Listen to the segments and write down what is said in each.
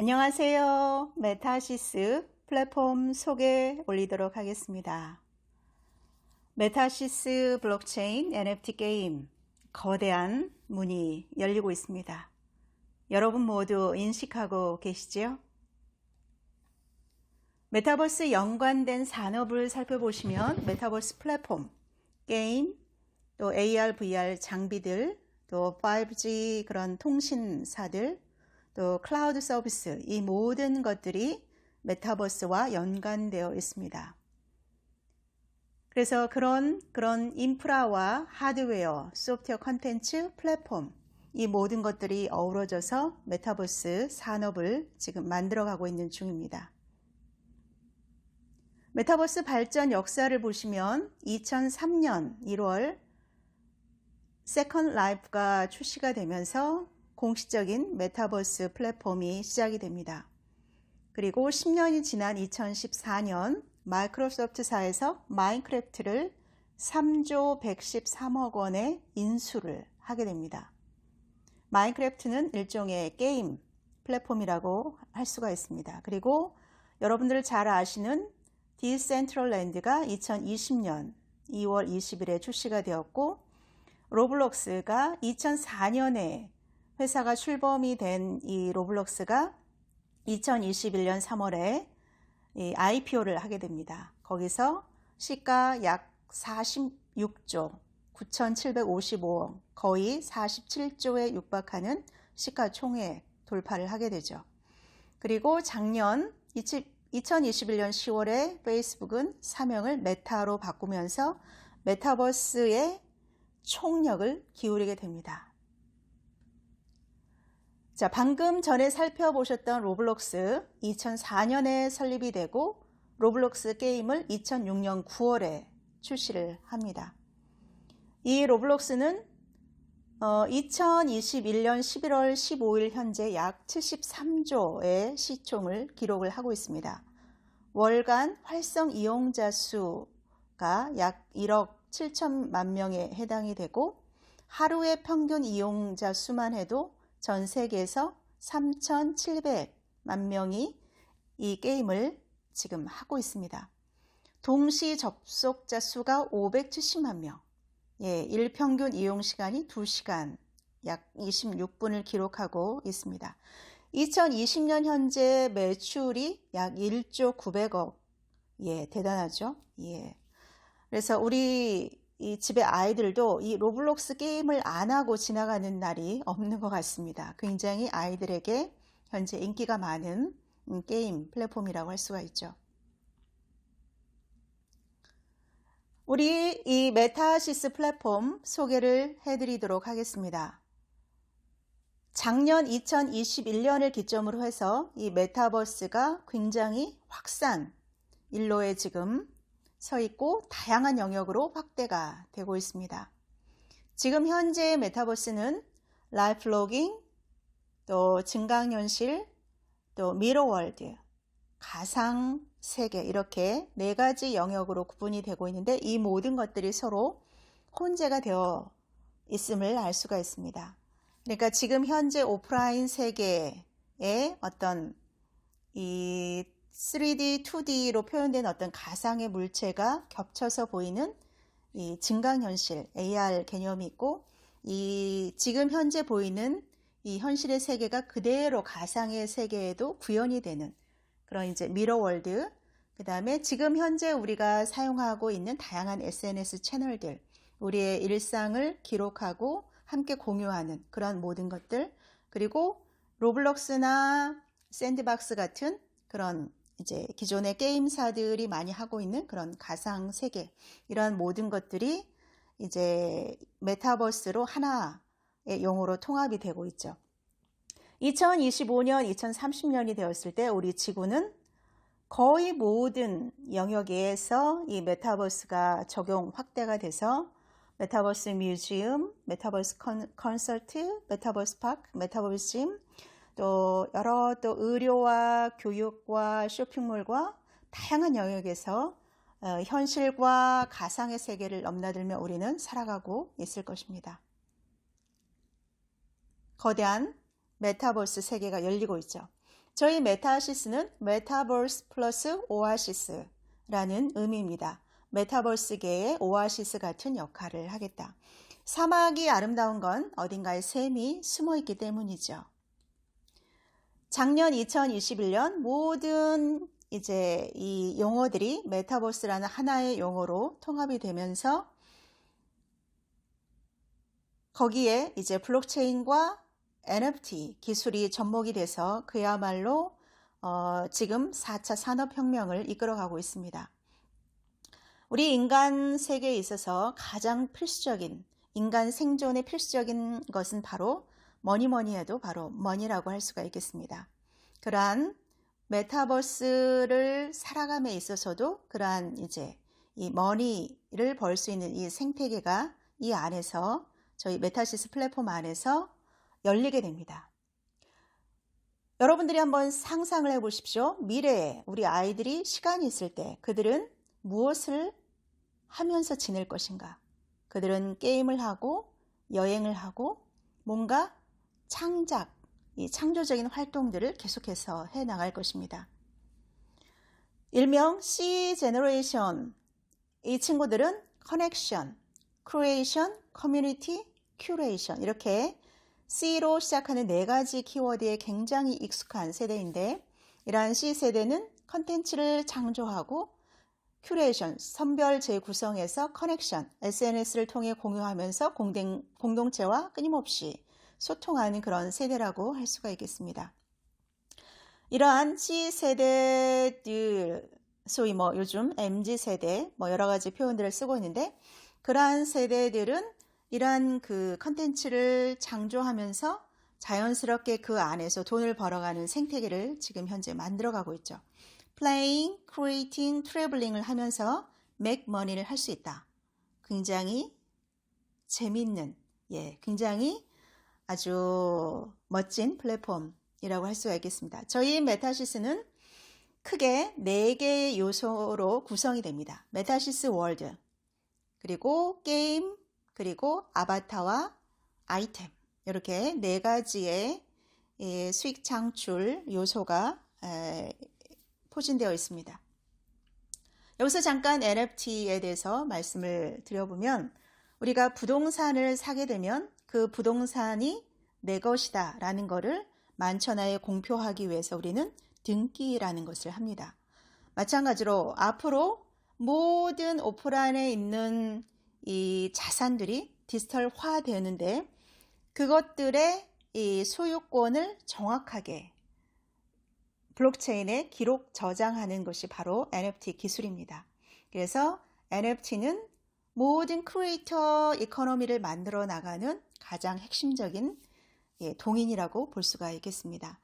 안녕하세요. 메타시스 플랫폼 소개 올리도록 하겠습니다. 메타시스 블록체인 NFT 게임 거대한 문이 열리고 있습니다. 여러분 모두 인식하고 계시지요? 메타버스 연관된 산업을 살펴보시면 메타버스 플랫폼, 게임, 또 AR, VR 장비들, 또 5G 그런 통신사들, 또 클라우드 서비스 이 모든 것들이 메타버스와 연관되어 있습니다. 그래서 그런 그런 인프라와 하드웨어, 소프트웨어 컨텐츠, 플랫폼 이 모든 것들이 어우러져서 메타버스 산업을 지금 만들어가고 있는 중입니다. 메타버스 발전 역사를 보시면 2003년 1월 세컨 라이프가 출시가 되면서 공식적인 메타버스 플랫폼이 시작이 됩니다. 그리고 10년이 지난 2014년 마이크로소프트사에서 마인크래프트를 3조 113억 원에 인수를 하게 됩니다. 마인크래프트는 일종의 게임 플랫폼이라고 할 수가 있습니다. 그리고 여러분들 잘 아시는 디센트럴랜드가 2020년 2월 20일에 출시가 되었고 로블록스가 2004년에 회사가 출범이 된 이 로블록스가 2021년 3월에 IPO를 하게 됩니다. 거기서 시가 약 46조 9,755억 거의 47조에 육박하는 시가총액 돌파를 하게 되죠. 그리고 작년 2021년 10월에 페이스북은 사명을 메타로 바꾸면서 메타버스의 총력을 기울이게 됩니다. 자, 방금 전에 살펴보셨던 로블록스 2004년에 설립이 되고 로블록스 게임을 2006년 9월에 출시를 합니다. 이 로블록스는 어, 2021년 11월 15일 현재 약 73조의 시총을 기록을 하고 있습니다. 월간 활성 이용자 수가 약 1억 7천만 명에 해당이 되고 하루의 평균 이용자 수만 해도 전 세계에서 3,700만 명이 이 게임을 지금 하고 있습니다. 동시 접속자 수가 570만 명. 예, 일평균 이용 시간이 2시간, 약 26분을 기록하고 있습니다. 2020년 현재 매출이 약 1조 900억. 예, 대단하죠? 예. 그래서 우리 이 집의 아이들도 이 로블록스 게임을 안 하고 지나가는 날이 없는 것 같습니다. 굉장히 아이들에게 현재 인기가 많은 게임 플랫폼이라고 할 수가 있죠. 우리 이 메타시스 플랫폼 소개를 해드리도록 하겠습니다. 작년 2021년을 기점으로 해서 이 메타버스가 굉장히 확산 일로에 지금 서 있고 다양한 영역으로 확대가 되고 있습니다. 지금 현재 메타버스는 라이프 로깅, 또 증강현실, 또 미러월드, 가상 세계 이렇게 네 가지 영역으로 구분이 되고 있는데 이 모든 것들이 서로 혼재가 되어 있음을 알 수가 있습니다. 그러니까 지금 현재 오프라인 세계의 어떤 이 3D, 2D로 표현된 어떤 가상의 물체가 겹쳐서 보이는 이 증강현실, AR 개념이 있고, 이 지금 현재 보이는 이 현실의 세계가 그대로 가상의 세계에도 구현이 되는 그런 이제 미러월드, 그 다음에 지금 현재 우리가 사용하고 있는 다양한 SNS 채널들, 우리의 일상을 기록하고 함께 공유하는 그런 모든 것들, 그리고 로블록스나 샌드박스 같은 그런 이제 기존의 게임사들이 많이 하고 있는 그런 가상 세계 이런 모든 것들이 이제 메타버스로 하나의 용어로 통합이 되고 있죠. 2025년, 2030년이 되었을 때 우리 지구는 거의 모든 영역에서 이 메타버스가 적용 확대가 돼서 메타버스 뮤지엄, 메타버스 컨설트, 메타버스 파크, 메타버스 짐, 또 여러 또 의료와 교육과 쇼핑몰과 다양한 영역에서 어, 현실과 가상의 세계를 넘나들며 우리는 살아가고 있을 것입니다. 거대한 메타버스 세계가 열리고 있죠. 저희 메타시스는 메타버스 플러스 오아시스라는 의미입니다. 메타버스계의 오아시스 같은 역할을 하겠다. 사막이 아름다운 건 어딘가에 샘이 숨어 있기 때문이죠. 작년 2021년 모든 이제 이 용어들이 메타버스라는 하나의 용어로 통합이 되면서 거기에 이제 블록체인과 NFT 기술이 접목이 돼서 그야말로 어, 지금 4차 산업혁명을 이끌어가고 있습니다. 우리 인간 세계에 있어서 가장 필수적인 인간 생존에 필수적인 것은 바로 뭐니 뭐니 해도 바로 머니라고 할 수가 있겠습니다. 그러한 메타버스를 살아감에 있어서도 그러한 이제 이 머니를 벌 수 있는 이 생태계가 이 안에서 저희 메타시스 플랫폼 안에서 열리게 됩니다. 여러분들이 한번 상상을 해 보십시오. 미래에 우리 아이들이 시간이 있을 때 그들은 무엇을 하면서 지낼 것인가? 그들은 게임을 하고 여행을 하고 뭔가 창작, 이 창조적인 활동들을 계속해서 해 나갈 것입니다. 일명 C 제너레이션 이 친구들은 커넥션, 크리에이션, 커뮤니티, 큐레이션 이렇게 C로 시작하는 네 가지 키워드에 굉장히 익숙한 세대인데 이러한 C 세대는 컨텐츠를 창조하고 큐레이션, 선별 재구성에서 커넥션, SNS를 통해 공유하면서 공동, 공동체와 끊임없이 소통하는 그런 세대라고 할 수가 있겠습니다. 이러한 C 세대들, 소위 뭐 요즘 MZ 세대, 뭐 여러 가지 표현들을 쓰고 있는데, 그러한 세대들은 이러한 그 컨텐츠를 창조하면서 자연스럽게 그 안에서 돈을 벌어가는 생태계를 지금 현재 만들어가고 있죠. playing, creating, traveling을 하면서 make money를 할 수 있다. 굉장히 재밌는, 예, 굉장히 아주 멋진 플랫폼이라고 할 수가 있겠습니다. 저희 메타시스는 크게 4개의 요소로 구성이 됩니다. 메타시스 월드, 그리고 게임, 그리고 아바타와 아이템. 이렇게 네 가지의 예, 수익 창출 요소가 포진되어 있습니다. 여기서 잠깐 NFT에 대해서 말씀을 드려보면 우리가 부동산을 사게 되면 그 부동산이 내 것이다 라는 것을 만천하에 공표하기 위해서 우리는 등기라는 것을 합니다. 마찬가지로 앞으로 모든 오프라인에 있는 이 자산들이 디지털화 되는데 그것들의 이 소유권을 정확하게 블록체인에 기록 저장하는 것이 바로 NFT 기술입니다. 그래서 NFT는 모든 크리에이터 이코노미를 만들어 나가는 가장 핵심적인 예, 동인이라고 볼 수가 있겠습니다.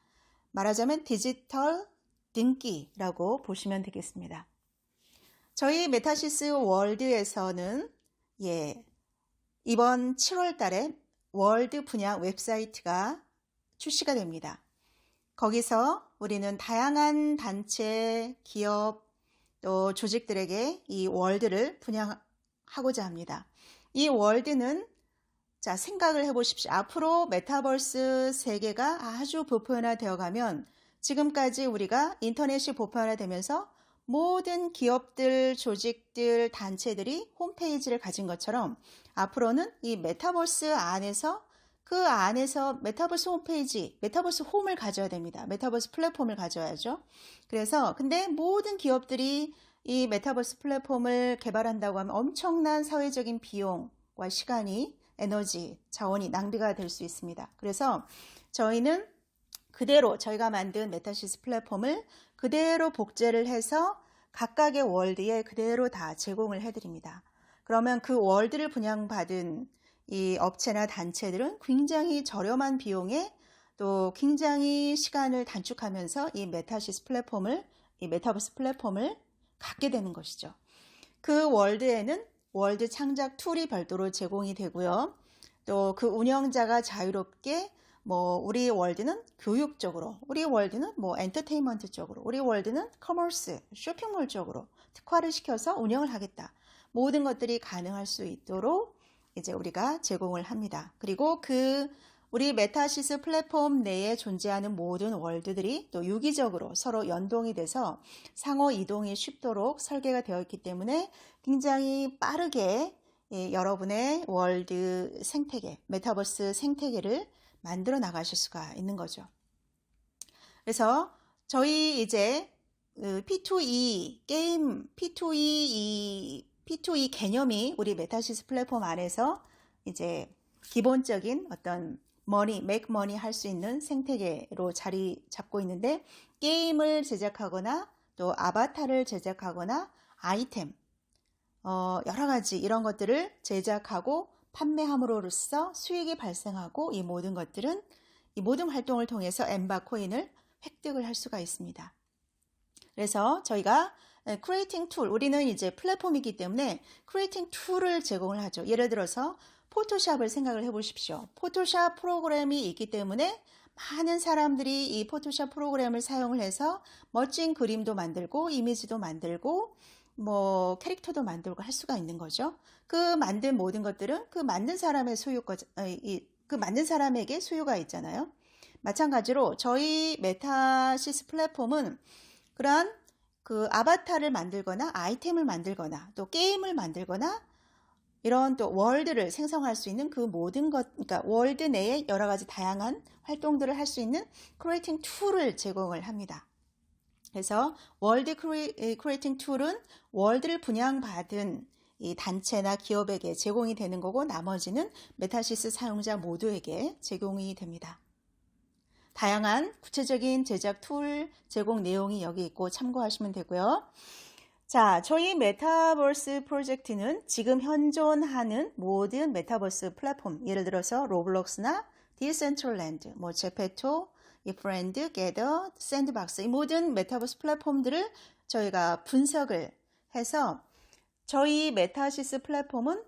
말하자면 디지털 등기라고 보시면 되겠습니다. 저희 메타시스 월드에서는 예, 이번 7월 달에 월드 분야 웹사이트가 출시가 됩니다. 거기서 우리는 다양한 단체, 기업, 또 조직들에게 이 월드를 분양하고자 합니다. 이 월드는 자, 생각을 해 보십시오. 앞으로 메타버스 세계가 아주 보편화되어 가면 지금까지 우리가 인터넷이 보편화되면서 모든 기업들, 조직들, 단체들이 홈페이지를 가진 것처럼 앞으로는 이 메타버스 안에서 그 안에서 메타버스 홈페이지, 메타버스 홈을 가져야 됩니다. 메타버스 플랫폼을 가져야죠. 그래서 근데 모든 기업들이 이 메타버스 플랫폼을 개발한다고 하면 엄청난 사회적인 비용과 시간이 에너지, 자원이 낭비가 될 수 있습니다. 그래서 저희는 그대로 저희가 만든 메타시스 플랫폼을 그대로 복제를 해서 각각의 월드에 그대로 다 제공을 해드립니다. 그러면 그 월드를 분양받은 이 업체나 단체들은 굉장히 저렴한 비용에 또 굉장히 시간을 단축하면서 이 메타시스 플랫폼을, 이 메타버스 플랫폼을 갖게 되는 것이죠. 그 월드에는 월드 창작 툴이 별도로 제공이 되고요. 또 그 운영자가 자유롭게 뭐 우리 월드는 교육적으로, 우리 월드는 뭐 엔터테인먼트 쪽으로, 우리 월드는 커머스, 쇼핑몰 쪽으로 특화를 시켜서 운영을 하겠다. 모든 것들이 가능할 수 있도록 이제 우리가 제공을 합니다. 그리고 그 우리 메타시스 플랫폼 내에 존재하는 모든 월드들이 또 유기적으로 서로 연동이 돼서 상호 이동이 쉽도록 설계가 되어 있기 때문에 굉장히 빠르게 예, 여러분의 월드 생태계, 메타버스 생태계를 만들어 나가실 수가 있는 거죠. 그래서 저희 이제 그 P2E 게임 P2E 이 P2E 개념이 우리 메타시스 플랫폼 안에서 이제 기본적인 어떤 머니, 맥 머니 할수 있는 생태계로 자리 잡고 있는데 게임을 제작하거나 또 아바타를 제작하거나 아이템, 어, 여러 가지 이런 것들을 제작하고 판매함으로써 수익이 발생하고 이 모든 것들은 이 모든 활동을 통해서 엠바 코인을 획득을 할 수가 있습니다. 그래서 저희가 크리에이팅 툴, 우리는 이제 플랫폼이기 때문에 크리에이팅 툴을 제공을 하죠. 예를 들어서 포토샵을 생각을 해 보십시오. 포토샵 프로그램이 있기 때문에 많은 사람들이 이 포토샵 프로그램을 사용을 해서 멋진 그림도 만들고 이미지도 만들고 뭐 캐릭터도 만들고 할 수가 있는 거죠. 그 만든 모든 것들은 그 만든 사람의 소유가 그 만든 사람에게 소유가 있잖아요. 마찬가지로 저희 메타시스 플랫폼은 그러한 그 아바타를 만들거나 아이템을 만들거나 또 게임을 만들거나 이런 또 월드를 생성할 수 있는 그 모든 것, 그러니까 월드 내에 여러 가지 다양한 활동들을 할 수 있는 크리에이팅 툴을 제공을 합니다. 그래서 월드 크리에이팅 툴은 월드를 분양받은 이 단체나 기업에게 제공이 되는 거고 나머지는 메타시스 사용자 모두에게 제공이 됩니다. 다양한 구체적인 제작 툴 제공 내용이 여기 있고 참고하시면 되고요. 자, 저희 메타버스 프로젝트는 지금 현존하는 모든 메타버스 플랫폼, 예를 들어서 로블록스나 디센트럴랜드, 뭐 제페토, 이 프렌드, 게더, 샌드박스 이 모든 메타버스 플랫폼들을 저희가 분석을 해서 저희 메타시스 플랫폼은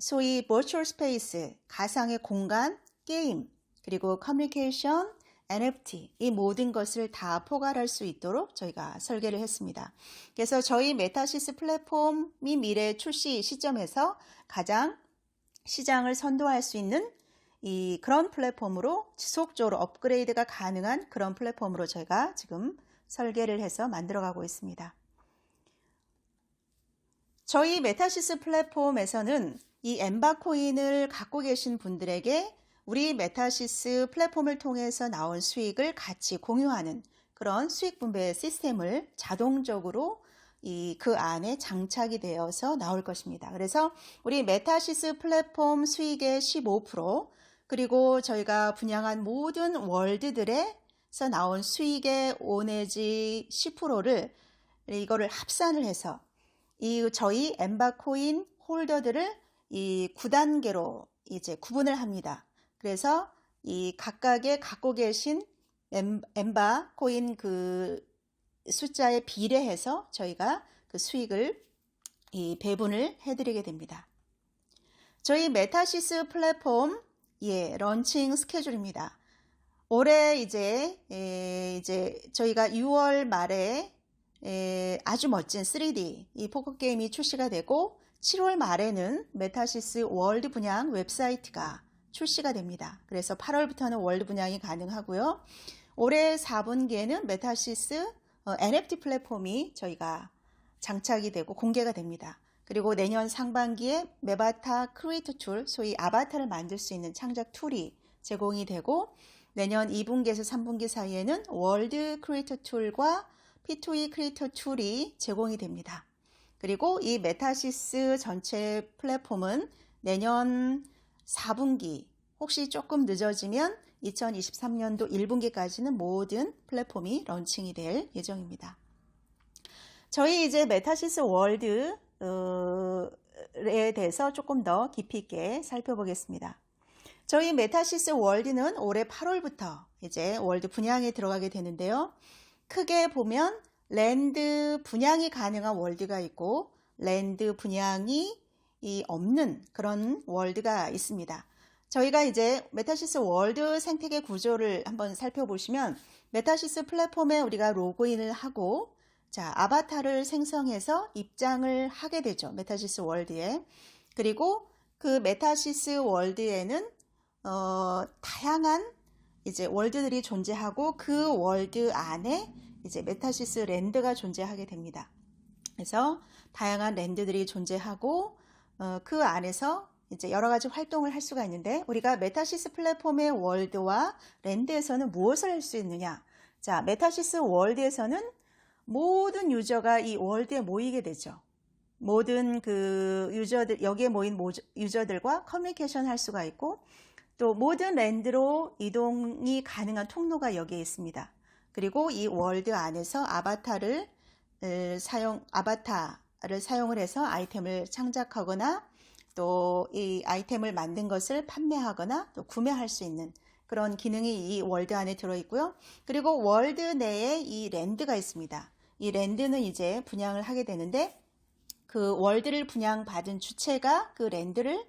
소위 버추얼 스페이스, 가상의 공간, 게임, 그리고 커뮤니케이션, NFT 이 모든 것을 다 포괄할 수 있도록 저희가 설계를 했습니다. 그래서 저희 메타시스 플랫폼이 미래 출시 시점에서 가장 시장을 선도할 수 있는 이 그런 플랫폼으로 지속적으로 업그레이드가 가능한 그런 플랫폼으로 저희가 지금 설계를 해서 만들어가고 있습니다. 저희 메타시스 플랫폼에서는 이 엠바 코인을 갖고 계신 분들에게 우리 메타시스 플랫폼을 통해서 나온 수익을 같이 공유하는 그런 수익 분배 시스템을 자동적으로 이 그 안에 장착이 되어서 나올 것입니다. 그래서 우리 메타시스 플랫폼 수익의 15% 그리고 저희가 분양한 모든 월드들에서 나온 수익의 5 내지 10%를 이거를 합산을 해서 이 저희 엠바코인 홀더들을 이 9단계로 이제 구분을 합니다. 그래서 이 각각의 갖고 계신 엠바 코인 그 숫자에 비례해서 저희가 그 수익을 이 배분을 해드리게 됩니다. 저희 메타시스 플랫폼 예 런칭 스케줄입니다. 올해 이제 에, 이제 저희가 6월 말에 에, 아주 멋진 3D 이 포커 게임이 출시가 되고 7월 말에는 메타시스 월드 분양 웹사이트가 출시가 됩니다. 그래서 8월부터는 월드 분양이 가능하고요. 올해 4분기에는 메타시스 NFT 어, 플랫폼이 저희가 장착이 되고 공개가 됩니다. 그리고 내년 상반기에 메바타 크리에이터 툴, 소위 아바타를 만들 수 있는 창작 툴이 제공이 되고 내년 2분기에서 3분기 사이에는 월드 크리에이터 툴과 P2E 크리에이터 툴이 제공이 됩니다. 그리고 이 메타시스 전체 플랫폼은 내년 4분기 혹시 조금 늦어지면 2023년도 1분기까지는 모든 플랫폼이 런칭이 될 예정입니다. 저희 이제 메타시스 월드 에 대해서 조금 더 깊이 있게 살펴보겠습니다. 저희 메타시스 월드는 올해 8월부터 이제 월드 분양에 들어가게 되는데요. 크게 보면 랜드 분양이 가능한 월드가 있고 랜드 분양이 없는 그런 월드가 있습니다. 저희가 이제 메타시스 월드 생태계 구조를 한번 살펴보시면 메타시스 플랫폼에 우리가 로그인을 하고 자, 아바타를 생성해서 입장을 하게 되죠. 메타시스 월드에. 그리고 그 메타시스 월드에는 어, 다양한 이제 월드들이 존재하고 그 월드 안에 이제 메타시스 랜드가 존재하게 됩니다. 그래서 다양한 랜드들이 존재하고 어, 그 안에서 이제 여러 가지 활동을 할 수가 있는데 우리가 메타시스 플랫폼의 월드와 랜드에서는 무엇을 할 수 있느냐? 자, 메타시스 월드에서는 모든 유저가 이 월드에 모이게 되죠. 모든 그 유저들 여기에 모인 유저들과 커뮤니케이션 할 수가 있고 또 모든 랜드로 이동이 가능한 통로가 여기에 있습니다. 그리고 이 월드 안에서 아바타를 사용 아바타 를 사용을 해서 아이템을 창작하거나 또 이 아이템을 만든 것을 판매하거나 또 구매할 수 있는 그런 기능이 이 월드 안에 들어 있고요. 그리고 월드 내에 이 랜드가 있습니다. 이 랜드는 이제 분양을 하게 되는데 그 월드를 분양받은 주체가 그 랜드를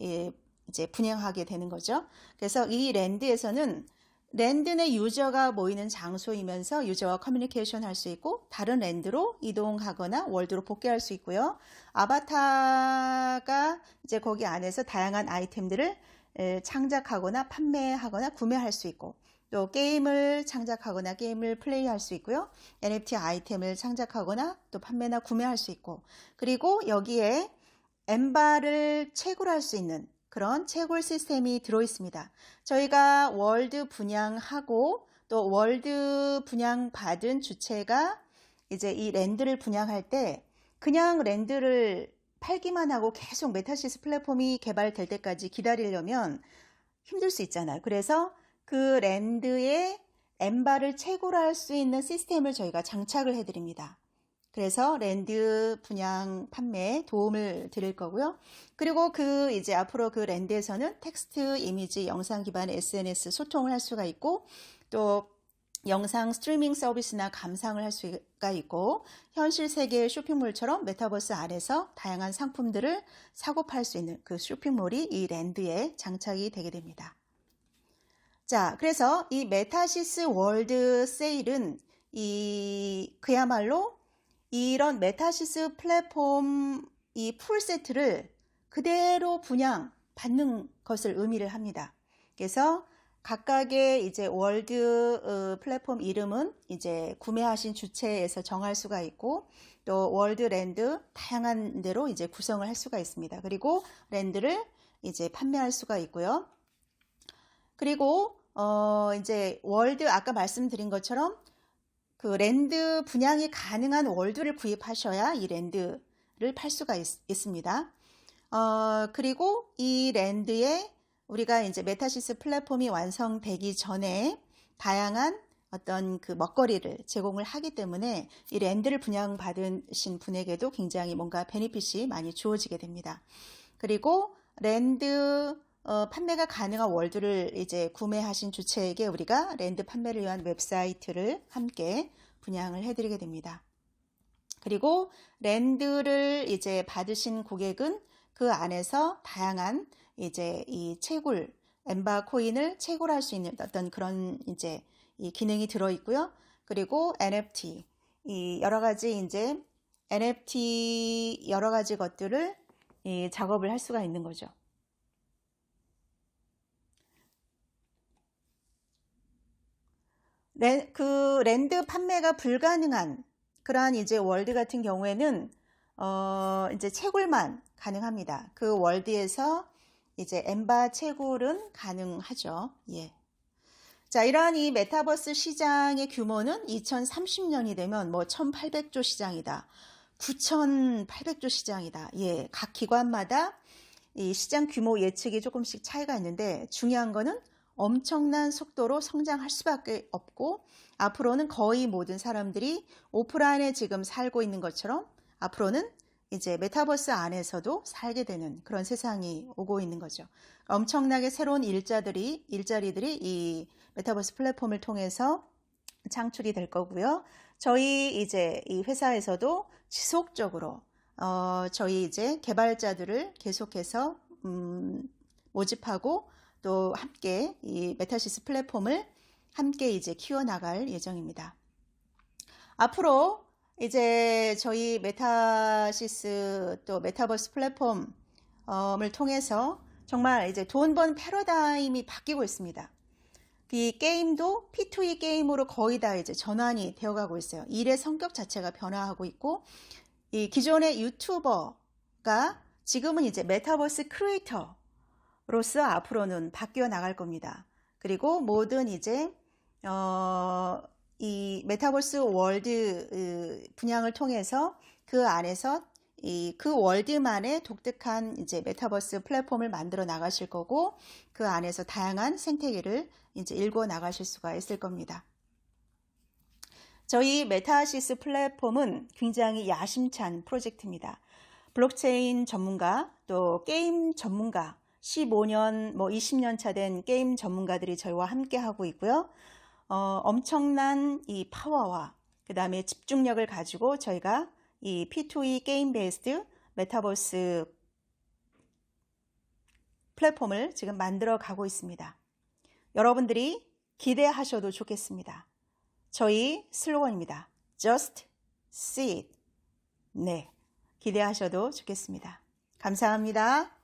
예, 이제 분양하게 되는 거죠. 그래서 이 랜드에서는 랜드 내 유저가 모이는 장소이면서 유저와 커뮤니케이션 할 수 있고 다른 랜드로 이동하거나 월드로 복귀할 수 있고요. 아바타가 이제 거기 안에서 다양한 아이템들을 창작하거나 판매하거나 구매할 수 있고 또 게임을 창작하거나 게임을 플레이할 수 있고요. NFT 아이템을 창작하거나 또 판매나 구매할 수 있고 그리고 여기에 엠바를 채굴할 수 있는 그런 채굴 시스템이 들어 있습니다. 저희가 월드 분양하고 또 월드 분양 받은 주체가 이제 이 랜드를 분양할 때 그냥 랜드를 팔기만 하고 계속 메타시스 플랫폼이 개발될 때까지 기다리려면 힘들 수 있잖아요. 그래서 그 랜드에 엠바를 채굴할 수 있는 시스템을 저희가 장착을 해드립니다. 그래서 랜드 분양 판매에 도움을 드릴 거고요. 그리고 그 이제 앞으로 그 랜드에서는 텍스트, 이미지, 영상 기반 SNS 소통을 할 수가 있고 또 영상 스트리밍 서비스나 감상을 할 수가 있고 현실 세계의 쇼핑몰처럼 메타버스 안에서 다양한 상품들을 사고 팔 수 있는 그 쇼핑몰이 이 랜드에 장착이 되게 됩니다. 자, 그래서 이 메타시스 월드 세일은 이 그야말로 이런 메타시스 플랫폼 이 풀 세트를 그대로 분양 받는 것을 의미를 합니다. 그래서 각각의 이제 월드 어, 플랫폼 이름은 이제 구매하신 주체에서 정할 수가 있고 또 월드 랜드 다양한 대로 이제 구성을 할 수가 있습니다. 그리고 랜드를 이제 판매할 수가 있고요. 그리고 어 이제 월드 아까 말씀드린 것처럼 그 랜드 분양이 가능한 월드를 구입하셔야 이 랜드를 팔 수가 있, 습니다 어, 그리고 이 랜드에 우리가 이제 메타시스 플랫폼이 완성되기 전에 다양한 어떤 그 먹거리를 제공을 하기 때문에 이 랜드를 분양받으신 분에게도 굉장히 뭔가 베니핏이 많이 주어지게 됩니다. 그리고 랜드 어, 판매가 가능한 월드를 이제 구매하신 주체에게 우리가 랜드 판매를 위한 웹사이트를 함께 분양을 해드리게 됩니다. 그리고 랜드를 이제 받으신 고객은 그 안에서 다양한 이제 이 채굴, 엠바 코인을 채굴할 수 있는 어떤 그런 이제 이 기능이 들어 있고요. 그리고 NFT, 이 여러 가지 이제 NFT 여러 가지 것들을 이 작업을 할 수가 있는 거죠. 랜, 그 랜드 판매가 불가능한 그러한 이제 월드 같은 경우에는 어 이제 채굴만 가능합니다. 그 월드에서 이제 엠바 채굴은 가능하죠. 예. 자, 이러한 이 메타버스 시장의 규모는 2030년이 되면 뭐 1800조 시장이다. 9800조 시장이다. 예. 각 기관마다 이 시장 규모 예측이 조금씩 차이가 있는데 중요한 거는 엄청난 속도로 성장할 수밖에 없고 앞으로는 거의 모든 사람들이 오프라인에 지금 살고 있는 것처럼 앞으로는 이제 메타버스 안에서도 살게 되는 그런 세상이 오고 있는 거죠. 엄청나게 새로운 일자들이 일자리들이 이 메타버스 플랫폼을 통해서 창출이 될 거고요. 저희 이제 이 회사에서도 지속적으로 어 저희 이제 개발자들을 계속해서 음 모집하고 또 함께 이 메타시스 플랫폼을 함께 이제 키워나갈 예정입니다. 앞으로 이제 저희 메타시스 또 메타버스 플랫폼을 통해서 정말 이제 돈 번 패러다임이 바뀌고 있습니다. 이 게임도 P2E 게임으로 거의 다 이제 전환이 되어가고 있어요. 일의 성격 자체가 변화하고 있고, 이 기존의 유튜버가 지금은 이제 메타버스 크리에이터 로서 앞으로는 바뀌어 나갈 겁니다. 그리고 모든 이제, 어, 이 메타버스 월드 으, 분양을 통해서 그 안에서 이 그 월드만의 독특한 이제 메타버스 플랫폼을 만들어 나가실 거고 그 안에서 다양한 생태계를 이제 일궈 나가실 수가 있을 겁니다. 저희 메타시스 플랫폼은 굉장히 야심찬 프로젝트입니다. 블록체인 전문가 또 게임 전문가 15년 뭐 20년 차 된 게임 전문가들이 저희와 함께 하고 있고요. 어, 엄청난 이 파워와 그 다음에 집중력을 가지고 저희가 이 P2E 게임 베이스드 메타버스 플랫폼을 지금 만들어 가고 있습니다. 여러분들이 기대하셔도 좋겠습니다. 저희 슬로건입니다. Just see it. 네. 기대하셔도 좋겠습니다. 감사합니다.